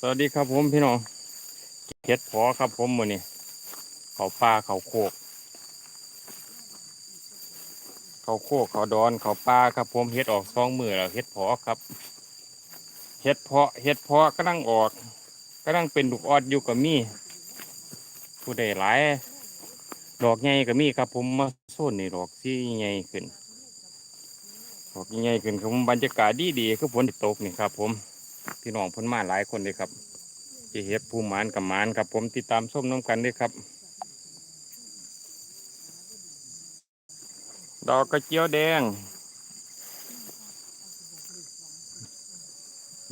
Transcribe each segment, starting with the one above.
สวัสดีครับผมพี่น้องเฮ็ดพอครับผมมือนี่เขาปลาเขาโคก เขาโคกเขาดอนเขาปลาครับผมเฮ็ดออกสองมือแล้วเฮ็ดพอครับเฮ็ดเพาะเฮ็ดเพาะก็นั่งออกก็นั่งเป็นลูกออดอยู่กับมีผู้ใดหลายดอกใหญ่ก็มีครับผมมาโซนนี่ดอกที่ใหญ่ขึ้นดอกใหญ่ขึ้นครับผมบรรยากาศดีดีคือฝนตกนี่ครับผม พี่น้องพ้นมาหลายคนเลยครับจะเฮ็ดผู้หมานกับมานครับ ผมติดตามส้มน้ำกันด้วยครับ ดอกกระเจียวแดง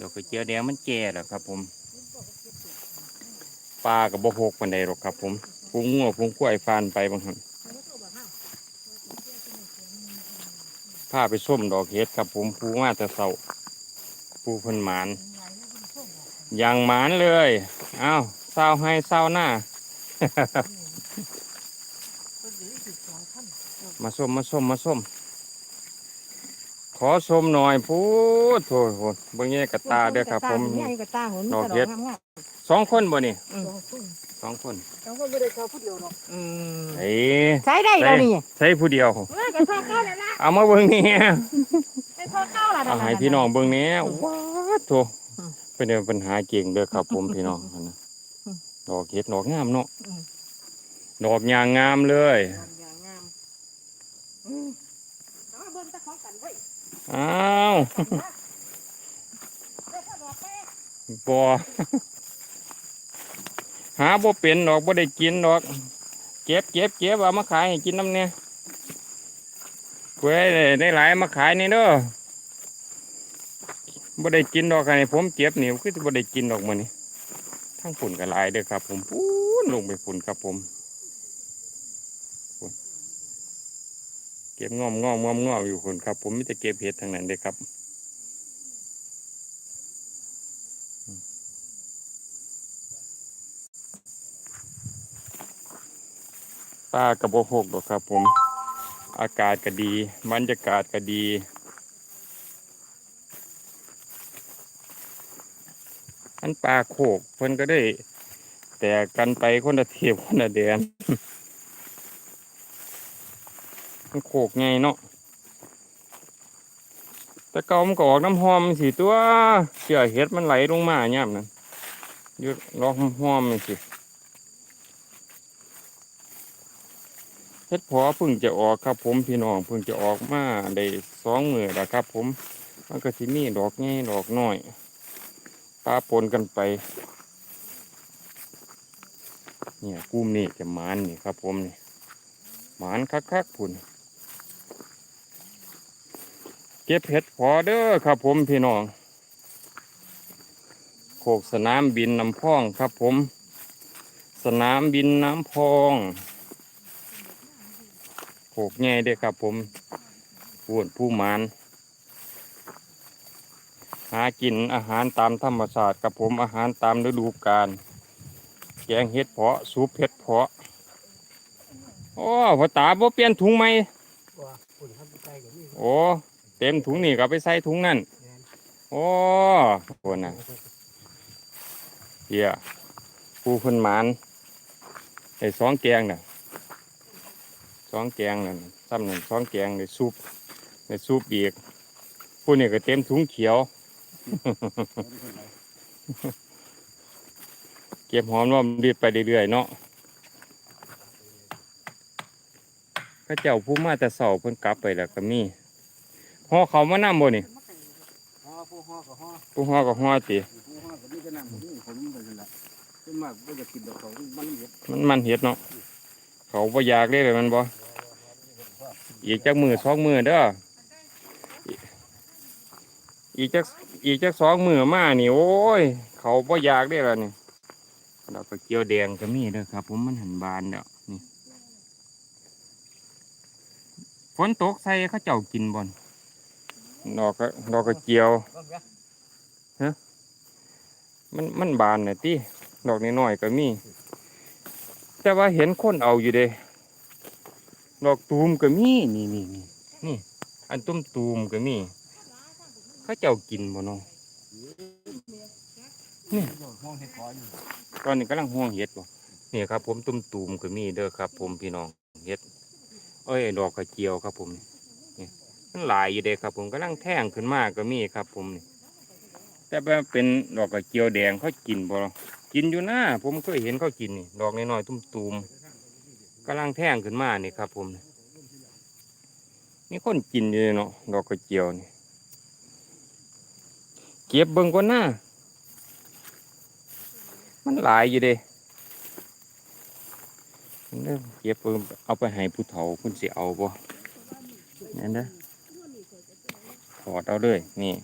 ดอกกระเจียวแดงมันแก่แล้วครับ ผมปลากับบกหกปันใดหรอกครับ ผมพุงงัวพุงกล้วยฟานไปบางครั้งพาไปส้มดอกเห็ดครับ ผมผูมาแต่เสาผูพันหมาน อย่างหมานเลยอ้าวเศร้าให้เศร้าหน้า มาส้มมาส้มมาส้ม ขอส้มหน่อยพูดโถโถเบิ่งแย่กระตาเด้อครับผมใหญ่กระตาหุ่นดอกกระเห็ดงามสองคนบ่นี่ๆอืมสองคนเขาก็ไม่ได้เข้าพูดเดียวหรอกอืมเอ้ใช้ได้แล้วนี่ใช้ผู้เดียวเอ้ยกระทอเก้าแล้วล่ะเอามาเบิ่งนี่กระทอเก้าแล้วเอาให้พี่น้องเบิ่งนี้ว้าดโถ เป็นเรื่องปัญหาเก่งเด้อครับ ผมพี่น้องนะดอกเห็ดดอกงามเนาะดอกยางงามเลยอย่างงามอืมเอามาเบิ่งตะของกันเว้ยอ้าวเด้อพ่อดอกแม่บ่หาบ่เป็นดอกบ่ได้กินดอกเก็บเก็บเก็บเอามาขายให้กินน้ำเนี่ยกล้วยได้ได้หลายมาขายนี่เด้อ บ่ได้กินดอกอันนี้ผมเก็บเหนี่คือบ่ได้กินดอกมื้อนี้ทั้งฝุ่นก็หลายเด้อครับ ผมปูนลงไปฝุ่นครับผมเก็บงอมงอมงอมงอมอยู่ฝุ่นครับ ผมมีแต่เก็บเห็ดทางนั้นเด้อครับป้ากระโบหกดอกครับ ผม อากาศก็ดีบรรยากาศก็ดีันปลาโขกเพิ่นก็ได้ แต่กันไปคนละเทียบคนละแดนมันโขกไงเนาะแต่เกามันก็ออกน้ำหอมสิตัวเชื่อเห็ดมันไหลลงมาย่ำนั้นยุดรอกหอมมันสิเฮ็ดพอพิ่งจะออกครับ ผมพี่น้องพิ่งจะออกมาได้สองมือแล้วครับ ผมมันก็สิมีดอกง่ดอกน้อยาปนกันไป เนี่ยกุ้มนี่จะหมานนี่ครับ ผมนี่หมานคักๆพุ่นเก็บเห็ดพอเด้อครับ ผมพี่น้องโขกสนามบินน้ำพองครับ ผม สนามบินน้ำพองโขกแง่เด้อครับ ผมพูดผู้หมาน หากินอาหารตามธรรมชาติกับผมอาหารตามฤดูกาลแกงเห็ดเพาะซุปเห็ดเพาะโอ้พ่อตาบ่เปลี่ยนถุงไหมว่าคุณทำใจกับนี่โอ้เต็มถุงนี่ก็ไปใส่ถุงนั่นโอ้คนน่ะเฮียผู้เพิ่นหมานไอ้สองแกงน่ะสองแกงนั่นซ้ำหนึ่งสองแกงในซุปในซุปอีกผู้นี่ก็เต็มถุงเขียว เก็บหอมรอมริบไปเรื่อยๆเนาะก็เจ้าผู้มาแต่เสาเพิ่นกลับไปแล้วก็มีห่อเขามานำบ่นี่ห่อผู้ห่อกับห่อผู้ห่อก็ห่อติผู้ห่อกับนี่ก็นั่งผมผมไปนั่นละเป็นมากก็จะกินดอกเขามันเยอะมันมันเห็ดเนาะเขาบ่อยากเลยเลยมันบ่อีกจักมือสองมือเด้ออีกจัก อีกจักสองมือมานี่โอ้ย เขาบ่อยากได้แล้วนี่ดอกกระเจียวแดงก็มีเด้อครับ ผมมันหันบานแล้วนี่ฝนตกใส่เขาเจ้ากินบ่นดอกกระดอกกระเจียวมันมันบานน่ะติดอกน้อยๆก็มี แต่ว่าเห็นคนเอาอยู่เด้ดอกตูมก็มีนี่นี่นี่นี่อันตุ้มตูมก็มี เขาเจ้ากินบ่เนาะห้องเห็ดขออยู่ตอนนี้กำลังห่วงเห็ดบ่นี่ครับ ผมตุ้มตูมก็มีเด้อครับ ผมพี่น้องเห็ดเอ้ยดอกกระเจียวครับ ผมนี่มันหลายอยู่เด้ครับ ผมกำลังแท่งขึ้นมากก็มีครับ ผมนี่แต่ว่าเป็นดอกกระเจียวแดงเขากินบ่กินอยู่นะผมเคยเห็นเขากินนี่ดอกน้อยๆตุ้มตูมกำลังแท่งขึ้นมานี่ครับ ผมนี่คนกินอยู่เนาะดอกกระเจียวนี่ เก็บเบิ่งก่อนหน้า มันหลายอยู่เด้เริ่มเก็บเพิ่มเอาไปให้ผู้เฒ่าเพิ่นสิเอาบ่นั่นเด้อถอดเอาเลยนี่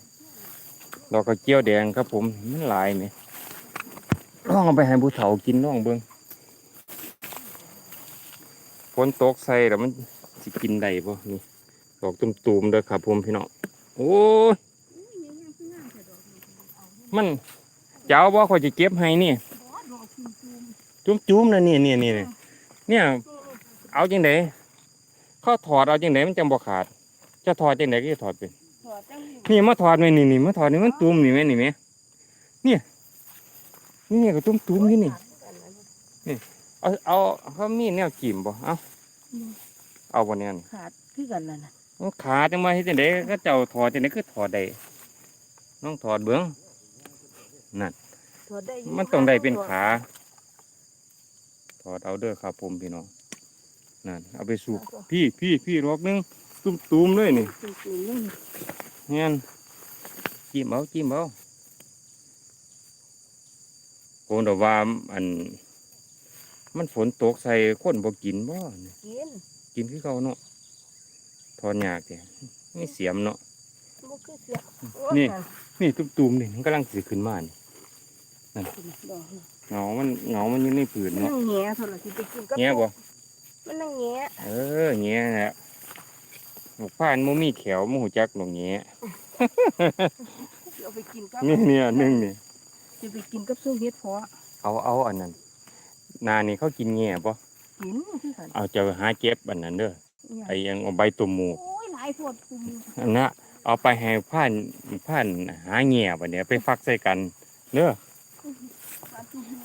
ดอกกระเจียวแดงครับผมมันหลายไหมลองเอาไปให้ผู้เฒ่ากินลองเบิ่งฝนตกใส่แล้วมันสิกินได้บ่นี่ดอกตุ่มๆเด้อครับผมพี่น้องโอ้ย มันเจ้าบ่ข่อยจะเก็บให้นี่จุ้มจุ้มๆนะนี่นี่นี่นี่เนี่ย เอาจังไดเขาถอดเอาจังไดมันจังบ่ขาด จะถอดจังไดก็จะถอดเป็นถอดจังนี่มาถอดไหมนี่นี่มาถอดนี่มันตุ้มนี่ไหมนี่ไหมเนี่ยนี่ก็ตุ้มตุ้มๆอยู่นี่เอาเอาเขามีแนวจิ้มบ่เอาเอาบ่เนี่ยนี่ขาดคือกันนั่นน่ะมันขาดจังมาเฮ็ดจังไดก็เจ้าถอดจังไดคือถอดได้น้องถอดเบิ่ง ถอดได้ยู่มันต้องได้เป็นขา ถอดเอาเด้อครับผมพี่น้องนั่นเอาไปสูบพี่พี่พี่รอกหนึงตุ้มตุ้มๆเลยนี่ตุ่มๆนี่เงี้ยจิ้มเอาจิ้มเอาโกนดอกว่าอัน มันฝนตกใส่คนบ่กินบ่นี่กินกินคือเขาเนาะทอนยากแกนี่เสียมเนาะ บ่คือเสียโอ้นี่นั่นี่ตุ้มๆนี่มันกำลังสิขึ้นมานี่ดอกเหงามันเหงามันอยู่ในผืนมันเนาะนั่งแง่เท่าไหร่สิไปกินกับแง่บ่มันนั่งแง่เออแง่แหละหมกผ่านบ่มีแขวบ่ฮู้จักหนองแง่เอาไปกินกับนี่เนี่ยหนึ่งนี่สิไปกินกับซุปเห็ดเพาะเอาเอาอันนั้นนานี่เขากินแง่บ่กินคือกันเอาจะหาเก็บอันนั้นเด้อเนี่ยไอ้ยังเอาใบตุ่มหมูโอ้ยหลายโพดคุมอันนั้น เอาไปให้ผ่านผ่านหาแง่บัดเนี้ยไปฟักใส่กันเด้อ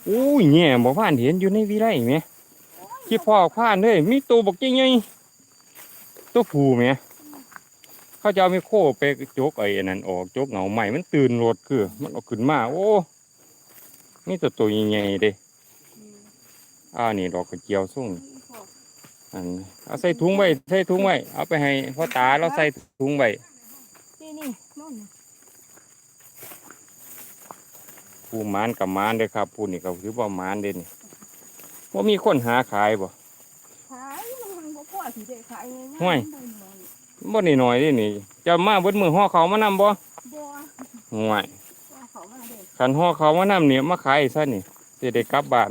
อู้ยแง่บ่ผ่านเห็นอยู่ในวิไลแหมคิดพ่อผ่านเด้ยมีตัวบักใหญ่ๆตัวผู้แหมเขาจะเอาไมโครไปโจกไอ้นนั้นออกโจกเหงาใหม่มันตื่นรถคือ มันออกขึ้นมาโอ้นี่ตัวตัวใหญ่ๆเด้อ่านี่ดอกกระเจียวส่งอันเอาใส่ถุงไว้ใส่ถุงไว้เอาไปให้พ่อตาเราใส่ถุงไว้ นี่นี่นู่นผู้หมานกับหมานเด้อครับผู้นี่ก็คือว่าหมานเด่นว่ามีคนหาขายบ่ขายมันบ่พอสิได้ขายง่ายๆห่วยบ่น้อยบ่นี่หน่อยเดินี่ จะมาเบิดมือห่อเขาวมานำบ่บ่ห่วยว่าเขามาเด้อคันห่อเขาวมานำเนี่ยมาขายซะนี่สิได้กลับบ้าน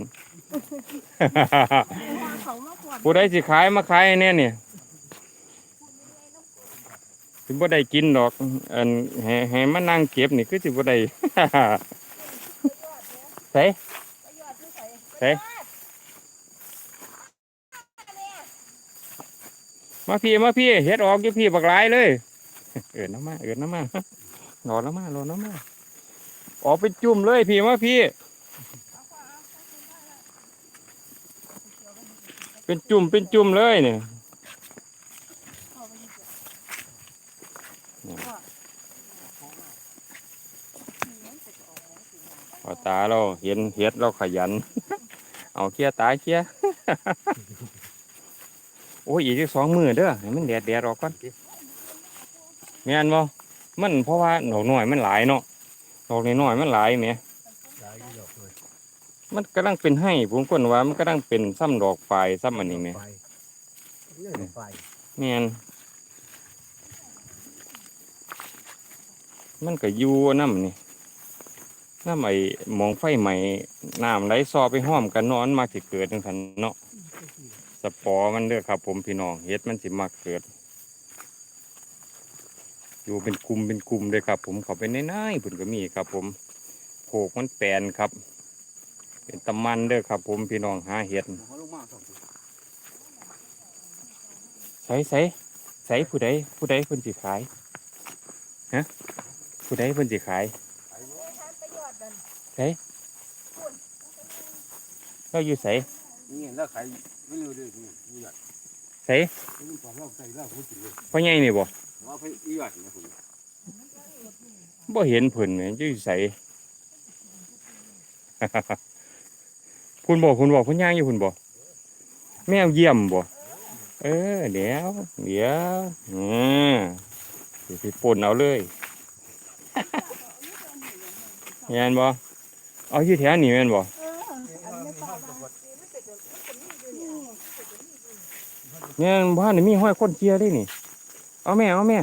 ว่าเขามาพอดผู้ใดสิขายมาขายให้แน่เนี่ย สิบ่ได้กินดอก อันให้ให้มานั่งเก็บนี่คือสิบ่ได้ ใส่ใส่มาพี่มาพี่เฮ็ดออกอยู่พี่บักหลายเลย เอินน้ำมาเอินน้ำมารอน้ำมารอน้ำมาออกเป็นจุ่มเลยพี่มาพี่ เป็นจุ่มเป็นจุ่มเลยเนี่ย พอตาเราเห็นเฮ็ดเราขยัน เอาเคลียร์ตาเคลียร์โอ้ยอีกสองมือเด้อให้มันแดดแดดออกก่อนแม่นบ่มันเพราะว่าดอกน้อยมันหลายเนาะดอกน้อยๆมันหลายแหมหลายดอกเลยมันกำลังเป็นให้ผมคนว่ามันกำลังเป็นซ้ำดอกไฟซ้ำอันนี้แหมไฟเรื่องไฟแม่น มันก็อยู่น้ำนี่น้ำไอ้หมองไฟใหม่น้ำไหลซอไปห้อมกันนอนมาสิเกิดจังสันเนาะสปอมันเด้อครับ ผมพี่น้องเฮ็ดมันสิมาเกิด อยู่เป็นกลุ่มเป็นกลุ่มเลยครับ ผมเขาไปในน้ายๆเพิ่นก็มีครับ ผมโขกมันแปลนครับ เป็นตะมันเด้อครับ ผมพี่น้องหาเห็ดใส่ใส่ใส่ผู้ใดผู้ใดเพิ่นสิขายฮะ ผู้ใดเพิ่นสิขายไปยอดนั่นใส่เราอยู่ไสนี่แล้วขายไม่รู้ด้วยนี่อีหยอดไสนี่ปลาเราใส่แล้วเขากินเลยพ่อใหญ่นี่บ่ว่าไปอีหยอดนะคุณบ่เห็นเพิ่นแหมอยู่ไสคุณบอกคุณบอกคุณย่างอยู่คุณบอกแมวเยี่ยมบ่เออเดี๋ยวเดี๋ยวอืมเดี๋ยวไปป่นเอาเลย แม่นบ่เอาอยู่แถวนี้แม่นบ่เอออันนี้ป้าว่ามันเป็นแบบมันเป็นนี่อยู่เนี่ยเนี่ยบ้านนี่มีห้อยคนเคลียร์ได้นี่ เอาแม่เอาแม่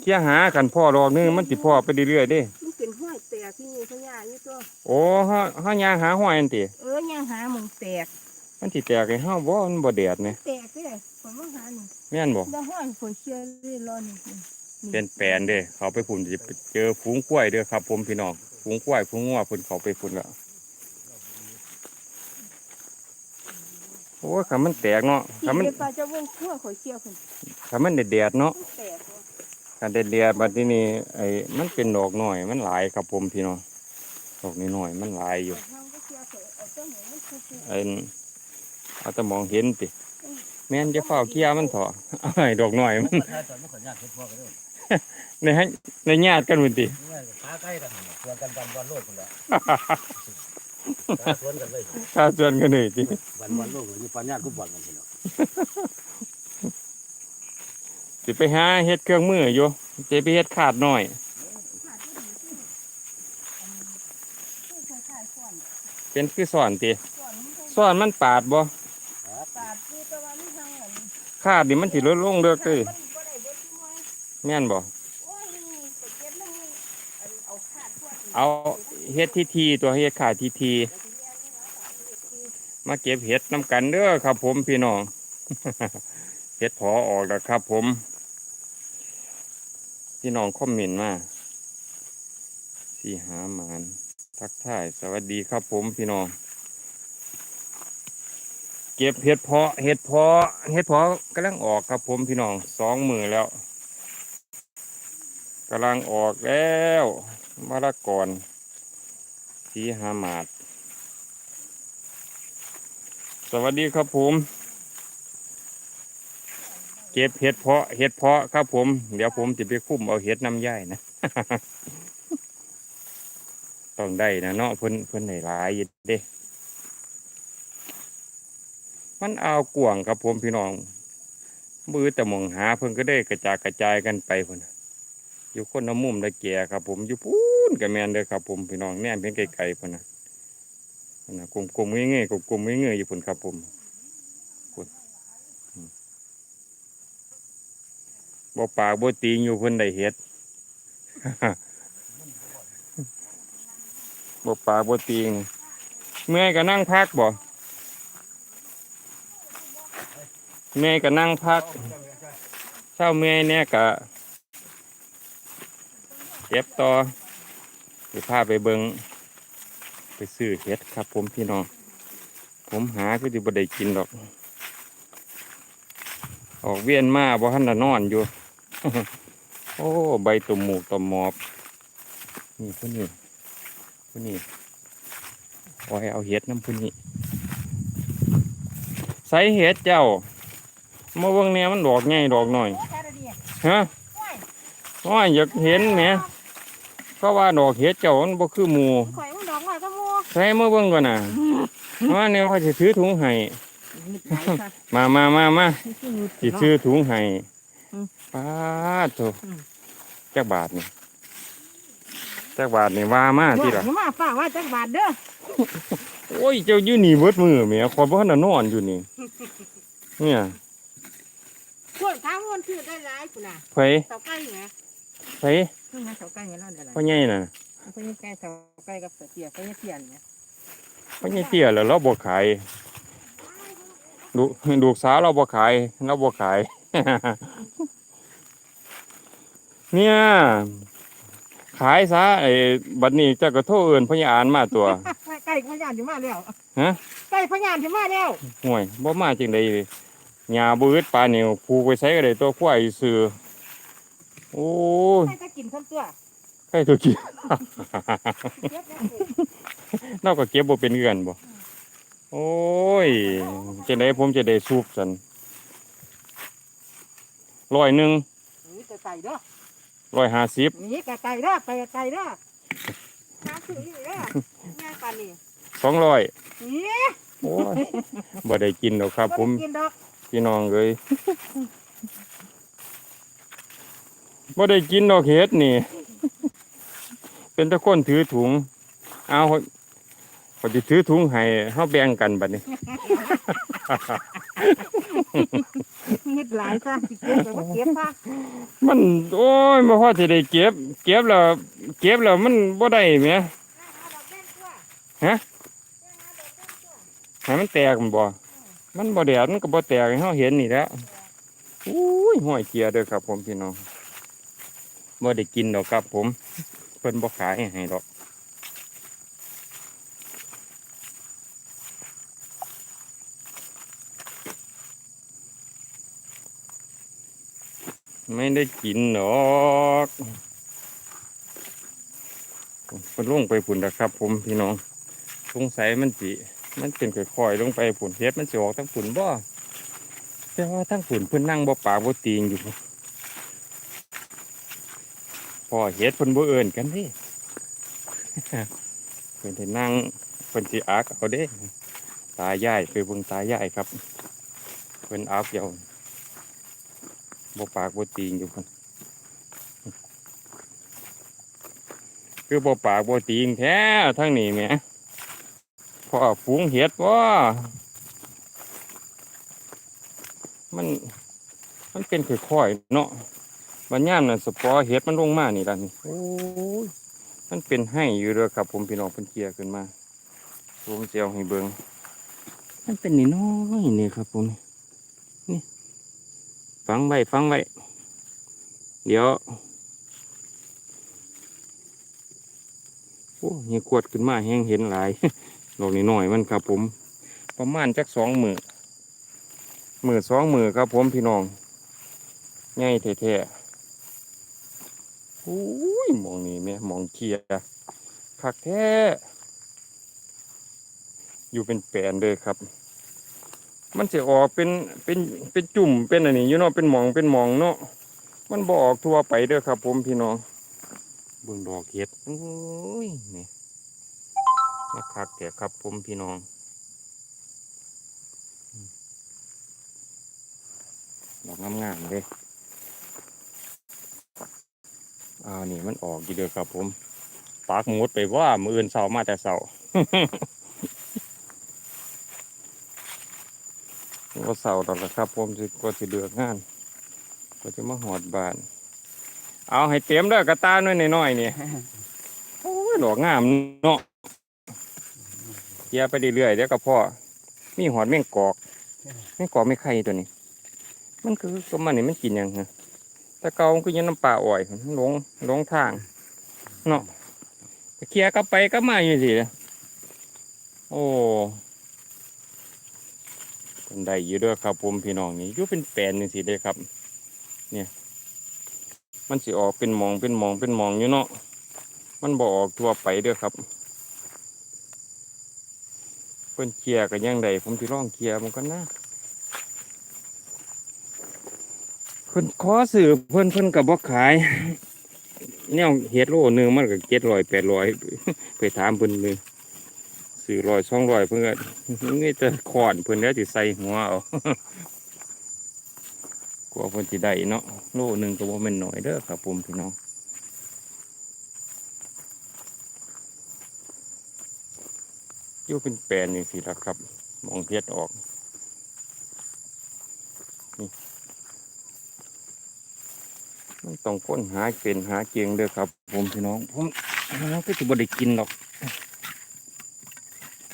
เคลียร์หากันพ่อดอกนึงมันติพ่อไปเรื่อยๆเด้มันเป็นห้อยแตกที่นี่เขาย่าอยู่ตัวโอ้เฮาเฮายางหาห้อยอันติเออย่างหาหมึงแตกมันสิแตกให้เฮาบ่มันบ่แดดแหมแตกเด้ผลว่าหานี่แม่นบ่ได้ห้อยผลเชื่อเรื่อยรอนี่นี่ เป็นแปลนเด้เขาไปพุ่นจะไปเจอฝูงกล้วยเด้อครับ ผมพี่น้องฝูงกล้วยฝูงงัวเพิ่นเขาไปพุ่นแล้วโอ้ยคันมันแตกเนาะที่คันมันเดี๋ยวป้าจะเบิ่งขั้วขอยเชื่อเพิ่นคันมันแดดๆเนาะมันแตกว่ะคันแดดๆบัดนี้นี่ไอ้มันเป็นดอกน้อยมันหลายครับผมพี่น้องดอกน้อยๆมันหลายอยู่ทางก็เชื่อข่อยเอาต้นไหนมันคือคือไอ้เอาแต่มองเห็นติแม่นจะเฝ้าเกี้ยมันเถอะไอ้ดอกน้อยมัน ใช่ตอนไม่ขออนุญาตเฮ็ดพ่อกันด้วยในให้ในญาติกันพุ่นตินี่ขาใกล้กันชวนกันวันวันโลดคนละชวนกันเลยถ้าชวนกันเลยติวันวันโลกอยู่ปัญญาก็บ่อนกันสิเนาะสิไปหาเฮ็ดเครื่องมืออยู่จะไปเฮ็ดขาดน้อยขาดที่ดีที่คือคล้ายๆส่วนเป็นคือสอนติส่วนมันคงสอนมันปาดบ่ปาดคือแต่ว่ามันทางอันนี้ขาดนี่มันสิลดลงเด้อเด้อมันบ่ได้เบิดที่น้อย แม่นบ่โอ้ยนี่ไปเก็บแล้วมึงอันเอาขาดพวกนี้เอาเฮ็ดทีทีตัวเฮ็ดขาดทีที มาเก็บเห็ดน้ำกันเด้อครับ ผมพี่น้องเห็ดพอออกแล้วครับ ผม พี่น้องคอมเมนต์มาสีหาหมานทักทายสวัสดีครับ ผมพี่น้องเก็บเห็ดเพาะเห็ดเพาะเห็ดเพาะกำลังออกครับผมพี่น้องสองมือแล้ว กำลังออกแล้วมะละกอนสีหามาด สวัสดีครับผม เก็บเห็ดเพาะเห็ดเพาะครับผม เดี๋ยวผมจะไปคุ้มเอาเห็ดน้ำย่ายนะ ต้องได้นะเนาะเพิ่นเพิ่นได้หลายยู่เด้ มันเอากว่างครับผมพี่น้อง มือแต่มองหาเพิ่นก็ได้กระจายกระจายกันไปเพุ่น อยู่คนละมุมละแก่ครับ ผมอยู่พูนกับแมนเด้อครับ ผมพี่น้องแน่เพียงไกลๆพุ่นนะนะกลมๆเงี้ยๆกลมๆเงี้ยๆอยู่พุ่นครับผมพุ่นบ่ปากบ่ตีงอยู่พิ่นได้เฮ็ดบ่ปากบ่ตีงเมื่อยก็นั่งพักบ่เมื่อยก็นั่งพักเช้าเมื่อยเนี่ยก็ ก็บต่อไปพาไปเบิงไปซื้อเห็ดครับ ผมพี่น้อง ผมหาคือที่บ่ได้กินดอก ออกเวียนมาบ่ทันนอนอยู่ โอ้ ใบตุ่มหมูกตุ่มหมอบ นี่ผู้นี้ผู้นี้โอ้ยเอาเห็ดน้ำผู้นี้ใส่เห็ดเจ้ามาเบิ่งแหน่มันดอกใหญ่ดอกหน่อยโอ้แค่ระเดียฮะโอ้ยว่าอยากเห็นแหม เพราะว่าดอกเห็ดเจ้ามันบ่คือหมู่ข่อยมันดอกน้อยก็มัวใส่มาเบิ่งก่อนน่ะว่าเนี่ยเขาสิถือถุงให้มิดไหนค่ะมามามามานี่คือมิดสิซื้อถุงให้อืม ป้าดโตอืมจักบาทนี่จักบาทนี่ว่ามาว่าที่ล่ะอย่ามาฝากว่าจักบาทเด้อโอ้ยเจ้าอยู่นี่เบิดมือแหม่ขอยบ่ทันได้นอนอยู่นี่ เนี่ยพวกท้าวนชื่อได้หลายพุ่นน่ะไผเสาไก่ไงไผ นี่นะเสาไก่เนี่ยเราได้หลายพ่อใหญ่น่ะเพราะนี่ไก่เสาไก่กับเสาเตี้ยไก่เตี้ยเนี่ยพ่อใหญ่เตี้ยแล้วเราบ่ขายลูกลูกสาวเราบ่ขายเราบ่ขาย เนี่ยขายซะไอ้บัดนี้เจ้าก็โทรเอิ้นพญาอานมาตัวไก่พญานถึงมาแล้วฮะไก่พญานถึงมาแล้วห่วยบ่มาจังได๋หญ้าบ่อึดปานนี้ผูกไว้ใช้ก็ได้ตัวควายซื่อ โอ้ยไก่จะกินคนตัวใครตัวกินเก็บแล้วเราก็เก็บบ่เป็นเงินบ่โอ้ยจะได้ผมจะได้สูบสันร้อยหนึ่งนี่กระไก่เด้อร้อยห้าสิบนี่กระไก่เด้อไปกระไก่เด้อน้ำซื้อนี่เด้อง่ายปานนี้สองร้อยนี่โอ้ยบ่ได้กินหรอกครับ ผม กินดอกพี่น้องเลย บ่ได้กินดอกเห็ดนี่ เป็นตะคนถือถุง เอาเขาจะถือถุงให้เฮาแบ่งกันบัดนี้ เฮ็ดหลายซะสิเก็บไปบ่เก็บซะมันโอ้ยบ่พอสิได้เก็บ เก็บแล้วเก็บแล้วมันบ่ได้แหมฮะให้มันแตกมันบ่ มันบ่แดดมันก็บ่แตกให้เฮาเห็นนี่แหล้วอุ้ยห้อยเกียร์เด้อครับ ผมพี่น้อง บ่ได้กินดอกครับ ผม เพิ่นบ่ขายให้ดอกไม่ได้กินหรอกเพิ่นลงไปพุ่นนะครับ ผมพี่น้อง สงสัยมันสิ มันเป็นค่อยๆลงไปผุนเฮ็ดมันสิออกทั้งผุนบ่แต่ว่าทั้งผุนเพิ่อนนั่งบ่ปากบ่ตีงอยู่ พอเฮ็ดเพิ่นบ่เอิ้นกันเด้เพิ่นสินั่งเพิ่นสิอักเอาเด้ตายายไปเบิ่งตายายครับเพิ่นอักเดียวบ่ปากบ่ตีงอยู่เพิ่นคือบ่ปากบ่ตีงแท้ทั้งนี้แหมพ่อฝูงเห็ดว่ามัน มันเป็นค่อยๆเนาะ บันย่ามนั่นสปอร์เห็ดมันลงมานี่ล่ะนี่โอ้ยมันเป็นให้อยู่เลยครับ ผมพี่น้องเป็นเกียร์ขึ้นมาผมเจียวให้เบิงมันเป็นนี่น้อยนี่ครับ ผมนี่ฟังไว้ฟังไว้เดี๋ยวโอ้ยขวดขึ้นมาแห้งเห็นหลายดอกนี้น้อยมันครับ ผม ประมาณจักสองมือมือสองมือครับ ผมพี่น้องง่ายแท้ๆ อุ้ยมองนี่แม่หมองเคียร์คักแท้อยู่เป็นแปลนเลยครับ มันจะออกเป็นเป็นเป็นจุ่มเป็นอันนี้อยู่เนาะเป็นหมองเป็นหมองเนาะมันบออกทั่วไปเด้อครับ ผมพี่น้องเบิ่งดอกเห็ดโอ้ยนี่มาคักแต่ครับผมพี่น้องอืมดอกงามๆเลย อ้านี่มันออกอยู่เด้อครับ ผมปากหมดไปว่ามืออื่นเสามาแต่เสาก็เสาดอกละครับ ผมสิก็สิเดือกงานก็จะมาหอดบาน เอาให้เต็มด้อกระตาหน่อยหน่อยๆนี่โอ้ยดอกงามเนาะเกียร์ไปเรื่อยๆเดี๋ยวก็พ่อมีหอดแม่งกอกแม่งกอกไม่ไข่ตัวนี้ มันคือตัวมันนี่มันกินยังฮะ แต่เกาคือยังน้ำปลาอ่อยหลงหลงทาง เนาะเกียร์กลับไปก็มาอยู่สิโอ้เป็นได้อยู่ด้วยครับผมพี่น้องนี่อยู่เป็นแปลนนี่สิเด้ครับ เนี่ย มันสิออกเป็นมองเป็นมองเป็นมองอยู่เนาะมันบออกทั่วไปเด้อครับเพิ่นเคลียร์กันยังไดผมสิลองเคลียร์มันกันนะ เพิ่นขอซื้อเพิ่นเพิ่นกับบ่ขายแนวเฮ็ดโลหนึงมันก็เจ็ดร้อยแปดร้อยไปถามเพิ่นเลยซื้อร้อยสองร้อยเพิ่นก็นี่แต่ขอนเพิ่นแล้วสิใส่หัวเอากลัวเพิ่นสิได้เนาะโลหนึงก็บ่แม่นน้อยเด้อครับผมพี่น้องอยู่เป็นแปลนนี่งสิละครับ มองเพชรออกนี่มัน ต้องค้นหาเป็นหาเกียงเด้อครับ ผมพี่น้องผมน้องก็จะบ่ได้กินหรอก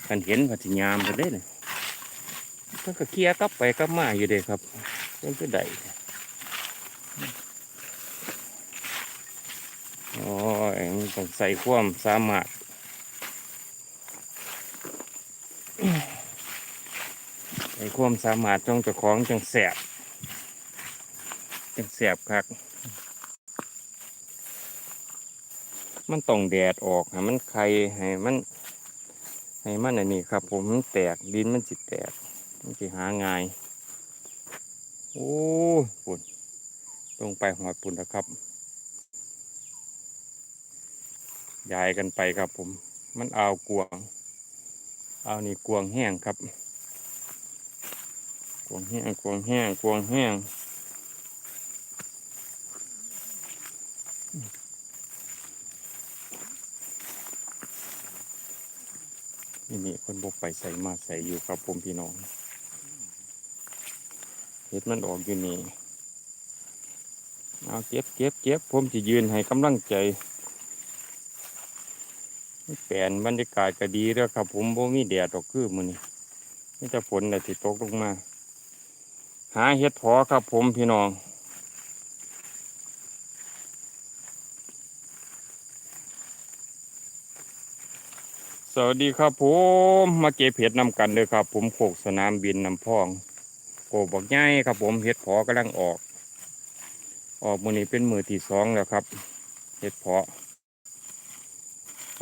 กันเห็นว่าสิยามกันได้เลยก็ก็เคลียร์กลับไปกลับมาอยู่เด้ครับเพิ่นก็ได้โอ้ยมันต้องใส่ความสามารถไอ้ความสามารถจงเจ้าของจังแสบจังแสบครับ มันต้องแดดออกให้มันไข่ให้มันให้มันอันนี้ครับ ผมมันแตกดินมันสิตแตกมันสิหาง่ายโอ้ปุ่นลงไปหอดปุ่นแล้วครับย้ายกันไปครับผม มันเอากวางเอานี่กวางแห้งครับ กวางแห้งกวางแห้งกวางแห้ง นี่นี่คนบกไปใส่มาใส่อยู่ครับผมพี่น้องเห็ดมันออกอยู่นี่เอาเก็บเก็บเก็บผมจะยืนให้กำลังใจแปลนบรรยากาศก็ดีแล้วครับ ผมบ่มีแดดดอกคือมือนี่นี่จะฝนแต่สิตกลงมา หาเห็ดพอครับผมพี่น้อง วัสดีครับผมมาเก็บเห็ดนำกันเลยครับ ผมโขกสนามบินนำพองโกบอกง่ายครับ ผมเห็ดเพอกำลังออก ออกมือนี้เป็นมือที่สองแล้วครับเห็ดเพาะ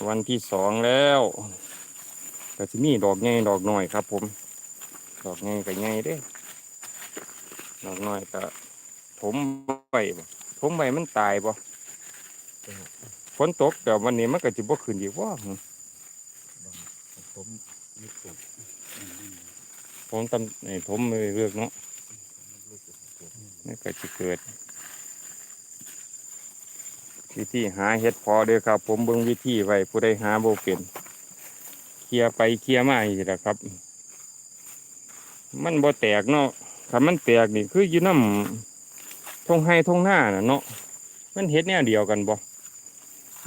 วันที่สองแล้วก็จะมีดอกใหญ่ดอกหน้อยครับ ผม ดอกใหญ่กับใหญ่เด้อดอกหน้อยก็ผมใบผมใบมันตายบ่ฝนตกแต่วันนี้มันก็จะบ่ขึ้นอีกว่า ผมยึดปลูกผมตำไอ้ผมไม่เลือกเนาะนี่ก็จะเกิด วิธีหาเห็ดพอเด้อครับ ผมเบิ่งวิธีไว้ผู้ใดหาโบเป็นเคลียไปเคลียมาอีกแล้วครับ มันบ่แตกเนาะถ้ามันแตกนี่คืออยู่น้ำทงไห้ทงหน้าน่ะเนาะมันเห็ดแนวเดียวกันบ่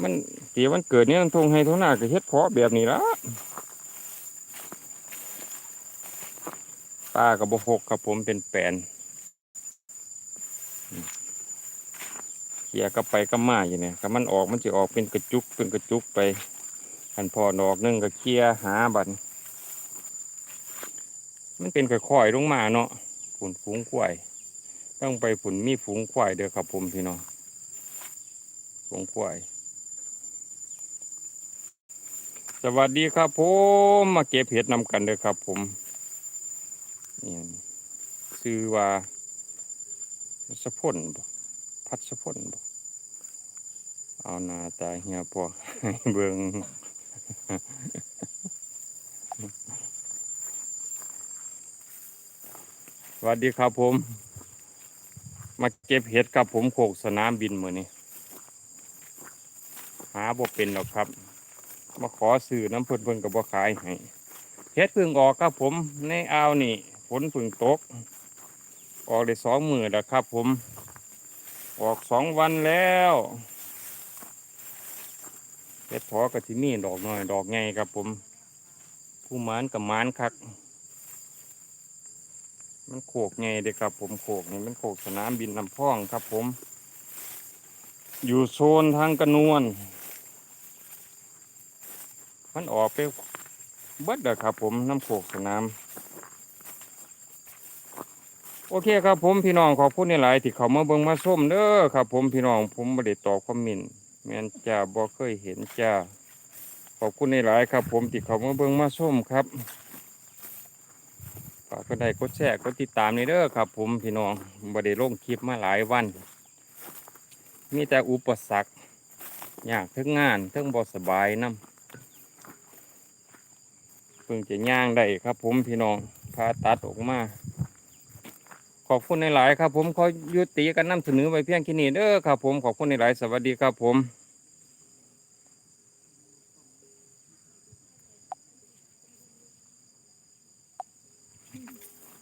มันเสียมันเกิดเนี่ยทงไห้ทงหน้าก็เห็ดเพาะแบบนี้ละ ปลากระบอกหกครับผมเป็นแปนเขี่ยก็ไปก็มาอยู่เนี่ยก็มันออกมันจะออกเป็นกระจุกเป็นกระจุกไปหันพอดอกหนึงก็เขี่ยหาบันมันเป็นค่อยๆลงมาเนาะฝุนฝูงควายต้องไปฝุนมีฝูงควายเด้อครับผมพี่น้องฝูงควายสวัสดีครับผมมาเก็บเห็ดนำกันเด้อครับผม นี่ชื่อว่าสะพนบ่พัดสะพนบ่เอาหน้าตาเฮียพอให้เบิ่งสวัสดีครับผม มาเก็บเห็ดครับผมโขกสนามบินมือนี้หาบ่เป็นหรอกครับ มาขอซื้อน้ำเพิ่นเพิ่นกับบ่ขายให้เฮ็ดเพึ่งออกครับผมในอ่าวนี่ ฝนเพึ่งตก ออกได้สองมือแล้วครับ ผม ออกสองวันแล้วเฮ็ดพอกับที่มีดอกน้อยดอกใหญ่ครับผม ผู้มานกับมานคัก มันโขกใหญ่เด้ครับ ผมโขกนี่มันโขกสนามบินลำพองครับ ผม อยู่โซนทางกระนวนมันออกไปเบิดเด้อครับ ผมน้ำโขกสนาม โอเคครับผมพี่น้องขอบคุณในหลายที่เขามาเบิ่งมาส้มเด้อครับ ผมพี่น้องผมไม่ได้ตอบคอมเมนต์แม่นจ้าบ่เคยเห็นจ้าขอบคุณในหลายครับ ผมที่เขามาเบิ่งมาส้มครับฝากกดไลค์กดแชร์กดติดตามในเด้อครับ ผมพี่น้องบ่ได้ลงคลิปมาหลายวัน มีแต่อุปสรรคยากทั้งงานทั้งบ่สบายนํเพิ่งจะย่างได้ครับ ผมพี่น้องพาตัดออกมา ขอบคุณในหลายครับผมขอยุติกันนำเสนอไปเพียงแค่นี้เด้อครับผมขอบคุณในหลายสวัสดีครับผม